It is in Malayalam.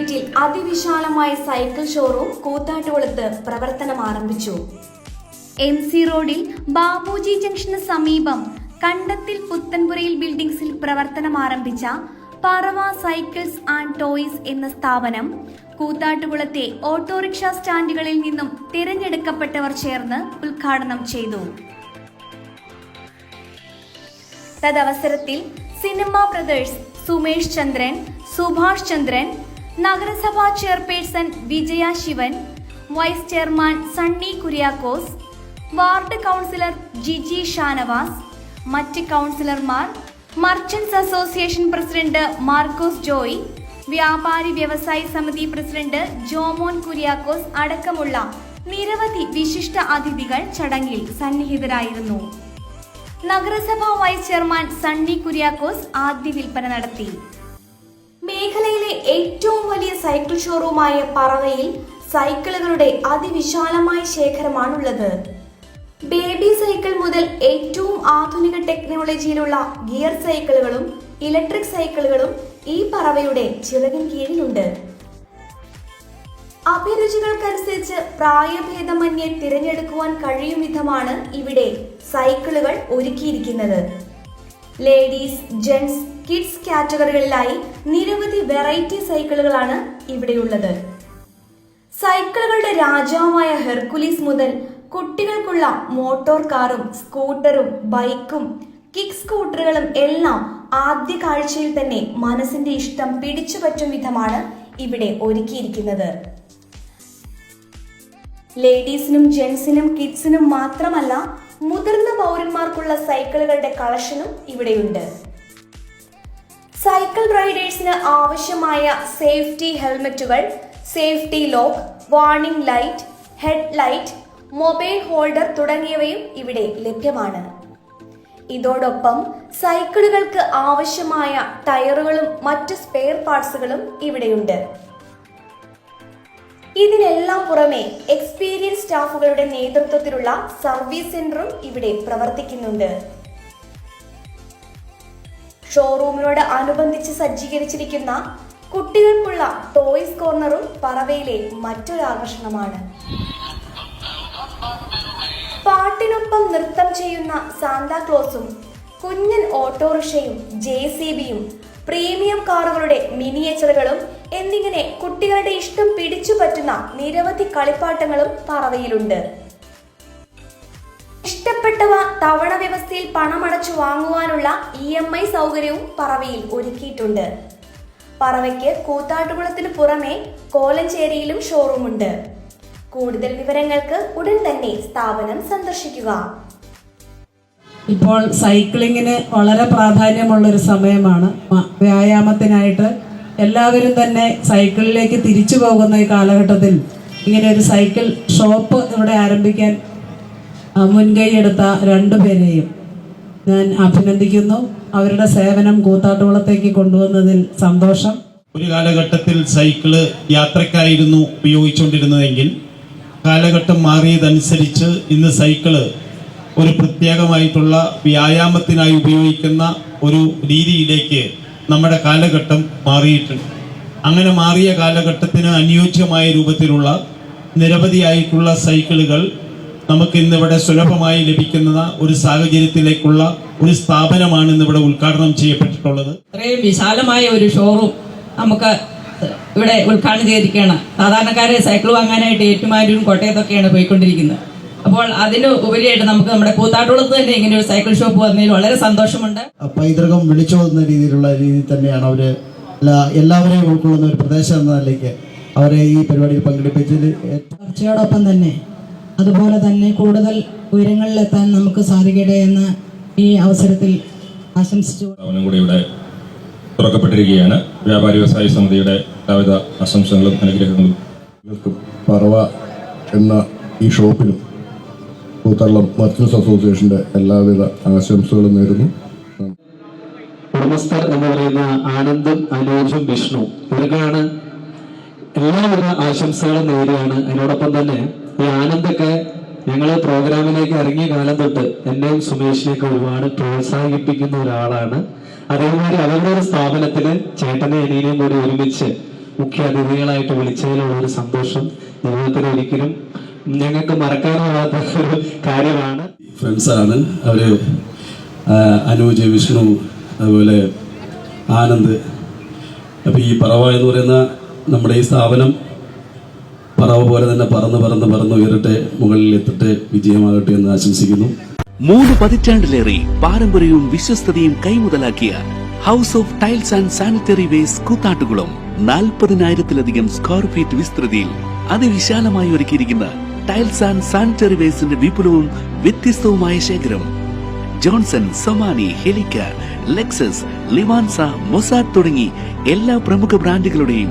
സ്ട്രീറ്റിൽ അതിവിശാലമായ സൈക്കിൾ ഷോറൂം കൂത്താട്ടുകുളത്ത് പ്രവർത്തനം ആരംഭിച്ചു. എം സി റോഡിൽ ബാബുജി ജംഗ്ഷന് സമീപം കണ്ടത്തിൽ പുത്തൻപുരയിൽ ബിൽഡിംഗ്സിൽ പ്രവർത്തനം ആരംഭിച്ച പറവ സൈക്കിൾസ് ആൻഡ് ടോയ്സ് എന്ന സ്ഥാപനം കൂത്താട്ടുകുളത്തെ ഓട്ടോറിക്ഷ സ്റ്റാൻഡുകളിൽ നിന്നും തിരഞ്ഞെടുക്കപ്പെട്ടവർ ചേർന്ന് ഉദ്ഘാടനം ചെയ്തു. തദവസരത്തിൽ സിനിമ ബ്രദേഴ്സ് സുമേഷ് ചന്ദ്രൻ സുഭാഷ് ചന്ദ്രൻ നഗരസഭാ chairperson Vijaya Shivan vice chairman Sunny Kuriakose ward councillor Giji Shanavas മറ്റ് കൗൺസിലർമാർ merchants association president Markose Joy വ്യാപാരി വ്യവസായി സമിതി പ്രസിഡന്റ് ജോമോൻ കുര്യാക്കോസ് അടക്കമുള്ള നിരവധി വിശിഷ്ട അതിഥികൾ ചടങ്ങിൽ സന്നിഹിതരായിരുന്നു. നഗരസഭാ വൈസ് ചെയർമാൻ സണ്ണി കുര്യാക്കോസ് ആദ്യ വിൽപ്പന നടത്തി. മേഖലയിലെ ഏറ്റവും വലിയ സൈക്കിൾ ഷോറൂമായ പറവയിൽ സൈക്കിളുകളുടെ അതിവിശാലമായ ശേഖരമാണുള്ളത്. ബേബി സൈക്കിൾ മുതൽ ഏറ്റവും ആധുനിക ടെക്നോളജിയിലുള്ള ഗിയർ സൈക്കിളുകളും ഇലക്ട്രിക് സൈക്കിളുകളും ഈ പറവയുടെ ചിറകിൻ കീഴിലുണ്ട്. അഭിരുചികൾക്കനുസരിച്ച് പ്രായഭേദമന്യേ തിരഞ്ഞെടുക്കുവാൻ കഴിയും വിധമാണ് ഇവിടെ സൈക്കിളുകൾ ഒരുക്കിയിരിക്കുന്നത്. ലേഡീസ് ജെന്റ്സ് കിഡ്സ് കാറ്റഗറികളിലായി നിരവധി വെറൈറ്റി സൈക്കിളുകളാണ് ഇവിടെയുള്ളത്. സൈക്കിളുകളുടെ രാജാവായ ഹെർക്കുലീസ് മുതൽ കുട്ടികൾക്കുള്ള മോട്ടോർ കാറും സ്കൂട്ടറും ബൈക്കും കിക്ക് സ്കൂട്ടറുകളും എല്ലാം ആദ്യ കാഴ്ചയിൽ തന്നെ മനസ്സിന്റെ ഇഷ്ടം പിടിച്ചു പറ്റും വിധമാണ് ഇവിടെ ഒരുക്കിയിരിക്കുന്നത്. ലേഡീസിനും ജെന്റ്സിനും കിഡ്സിനും മാത്രമല്ല മുതിർന്ന പൗരന്മാർക്കുള്ള സൈക്കിളുകളുടെ കളക്ഷനും ഇവിടെയുണ്ട്. സൈക്കിൾ റൈഡേഴ്സിന് ആവശ്യമായ safety ഹെൽമറ്റുകൾ safety lock warning light head light mobile holder തുടങ്ങിയവയും ഇവിടെ ലഭ്യമാണ്. ഇതോടൊപ്പം സൈക്കിളുകൾക്ക് ആവശ്യമായ ടയറുകളും മറ്റ് സ്പെയർ പാർട്സുകളും ഇവിടെയുണ്ട്. ഇതിനെല്ലാം പുറമെ എക്സ്പീരിയൻസ് സ്റ്റാഫുകളുടെ നേതൃത്വത്തിലുള്ള സർവീസ് സെന്ററും ഇവിടെ പ്രവർത്തിക്കുന്നുണ്ട്. ഷോറൂമിനോട് അനുബന്ധിച്ച് സജ്ജീകരിച്ചിരിക്കുന്ന കുട്ടികൾക്കുള്ള ടോയ്സ് കോർണറും പറവയിലെ മറ്റൊരു ആകർഷണമാണ്. പാട്ടിനൊപ്പം നൃത്തം ചെയ്യുന്ന സാന്താക്ലോസും കുഞ്ഞൻ ഓട്ടോറിക്ഷയും ജെ സി ബിയും പ്രീമിയം കാറുകളുടെ മിനിയേച്ചറുകളും എന്നിങ്ങനെ കുട്ടികളുടെ ഇഷ്ടം പിടിച്ചു പറ്റുന്ന നിരവധി കളിപ്പാട്ടങ്ങളും പറവയിലുണ്ട്. ഇഷ്ടപ്പെട്ടവ തവണ വ്യവസ്ഥയിൽ പണമടച്ചു വാങ്ങുവാനുള്ള ഇ എം ഐ സൗകര്യവും പറവയിൽ ഒരുക്കിയിട്ടുണ്ട്. പറവയ്ക്ക് കൂത്താട്ടുകുളത്തിന് പുറമെ കോലഞ്ചേരിയിലും ഷോറൂമുണ്ട്. കൂടുതൽ വിവരങ്ങൾക്ക് ഉടൻ തന്നെ സ്ഥാപനം സന്ദർശിക്കുക. ഇപ്പോൾ സൈക്ലിങ്ങിന് വളരെ പ്രാധാന്യമുള്ള ഒരു സമയമാണ് വ്യായാമത്തിനായിട്ട് എല്ലാവരും തന്നെ സൈക്കിളിലേക്ക് തിരിച്ചു പോകുന്ന ഈ കാലഘട്ടത്തിൽ ഇങ്ങനെ ഒരു സൈക്കിൾ ഷോപ്പ് ഇവിടെ ആരംഭിക്കാൻ മുൻകൈയെടുത്ത രണ്ടുപേരെയും ഞാൻ അഭിനന്ദിക്കുന്നു. അവരുടെ സേവനം കൂത്താട്ടുകുളത്തേക്ക് കൊണ്ടുവന്നതിൽ സന്തോഷം. ഒരു കാലഘട്ടത്തിൽ സൈക്കിൾ യാത്രക്കായിരുന്നു ഉപയോഗിച്ചുകൊണ്ടിരുന്നതെങ്കിൽ കാലഘട്ടം മാറിയതനുസരിച്ച് ഇന്ന് സൈക്കിൾ ഒരു പ്രത്യേകമായിട്ടുള്ള വ്യായാമത്തിനായി ഉപയോഗിക്കുന്ന ഒരു രീതിയിലേക്ക് നമ്മുടെ കാലഘട്ടം മാറിയിട്ടുണ്ട്. അങ്ങനെ മാറിയ കാലഘട്ടത്തിന് അനുയോജ്യമായ രൂപത്തിലുള്ള നിരവധിയായിട്ടുള്ള സൈക്കിളുകൾ നമുക്ക് ഇന്നിവിടെ സുലഭമായി ലഭിക്കുന്ന ഒരു സാഹചര്യത്തിലേക്കുള്ള ഒരു സ്ഥാപനമാണ് ഇന്നിവിടെ ഉദ്ഘാടനം ചെയ്യപ്പെട്ടിട്ടുള്ളത്. ഇത്രയും വിശാലമായ ഒരു ഷോറൂം നമുക്ക് ഇവിടെ ഉദ്ഘാടനം ചെയ്തിരിക്കുകയാണ്. സാധാരണക്കാരെ സൈക്കിൾ വാങ്ങാനായിട്ട് ഏറ്റുമാനൂരും കോട്ടയത്തൊക്കെയാണ് പോയിക്കൊണ്ടിരിക്കുന്നത്. അപ്പോൾ അതിന് ഉപരിയായിട്ട് നമുക്ക് നമ്മുടെ കൂത്താട്ടുള്ളത് തന്നെ ഇങ്ങനെ ഒരു സൈക്കിൾ ഷോപ്പ് വന്നതിൽ വളരെ സന്തോഷമുണ്ട്. പൈതൃകം വിളിച്ചോതുന്ന രീതിയിലുള്ള രീതിയിൽ തന്നെയാണ് അവർ എല്ലാവരെയും ഉൾക്കൊള്ളുന്ന ഒരു പ്രദേശം എന്ന നിലയ്ക്ക് അവരെ ഈ പരിപാടിയിൽ പങ്കെടുപ്പിച്ചതിൽ ചർച്ചയോടൊപ്പം തന്നെ അതുപോലെ തന്നെ കൂടുതൽ ഉയരങ്ങളിലെത്താൻ നമുക്ക് സാധിക്കട്ടെ എന്ന് ഈ അവസരത്തിൽ ആശംസിച്ചു. കൂടി ഇവിടെ തുറക്കപ്പെട്ടിരിക്കുകയാണ്. വ്യാപാരി വ്യവസായ സമിതിയുടെ എല്ലാവിധ ആശംസകളും അനുഗ്രഹങ്ങളും. നിങ്ങൾക്ക് പറവ എന്ന ഈ ഷോപ്പിനും കൂത്തള്ളം മർച്ചൻസ് അസോസിയേഷന്റെ എല്ലാവിധ ആശംസകളും നേരുന്നു. ഉടമസ്ഥർ എന്ന് പറയുന്ന ആനന്ദും അനോജും വിഷ്ണു. ഇവർക്കാണ് എല്ലാവിധ ആശംസകളും നേരെയാണ് അതിനോടൊപ്പം തന്നെ ഈ ആനന്ദൊക്കെ ഞങ്ങൾ പ്രോഗ്രാമിലേക്ക് ഇറങ്ങിയ കാലം തൊട്ട് എന്നെയും സുമേഷിനെയൊക്കെ ഒരുപാട് പ്രോത്സാഹിപ്പിക്കുന്ന ഒരാളാണ്. അതേമാതിരി അവരുടെ ഒരു സ്ഥാപനത്തിന് ചേട്ടനെ അനിയനെയും കൂടി ഒരുമിച്ച് മുഖ്യ അതിഥികളായിട്ട് വിളിച്ചതിലുള്ള ഒരു സന്തോഷം ജീവിതത്തിൽ ഒരിക്കലും ഞങ്ങൾക്ക് മറക്കാനാവാത്ത ഒരു കാര്യമാണ്. ഫ്രണ്ട്സാണ് അവർ അനുജ് വിഷ്ണു അതുപോലെ ആനന്ദ്. അപ്പോൾ ഈ പറവ എന്ന് പറയുന്ന നമ്മുടെ ഈ സ്ഥാപനം പറവ പോലെ തന്നെ പറന്ന് പറന്ന് പറന്ന് ഉയരട്ടെ മുകളിൽ എത്തട്ടെ വിജയമാകട്ടെ എന്ന് ആശംസിക്കുന്നു. മൂന്ന് പതിറ്റാണ്ടിലേറെ പാരമ്പര്യവും വിശ്വസ്തതയും കൈമുതലാക്കിയ house of tiles and sanitary waste Koothattukulam നാൽപ്പതിനായിരത്തിലധികം സ്ക്വയർ ഫീറ്റ് വിസ്തൃതിയിൽ അതിവിശാലമായി ഒരുക്കിയിരിക്കുന്ന ടൈൽസ് ആൻഡ് സാനിറ്ററി വേസ്റ്റിന്റെ വിപുലവും വ്യത്യസ്തവുമായ ശേഖരം. ജോൺസൺ സൊമാനി ഹെലിക്ക ലെക്സസ് ലിവാൻസ മൊസാഡ് തുടങ്ങി എല്ലാ പ്രമുഖ ബ്രാൻഡുകളുടെയും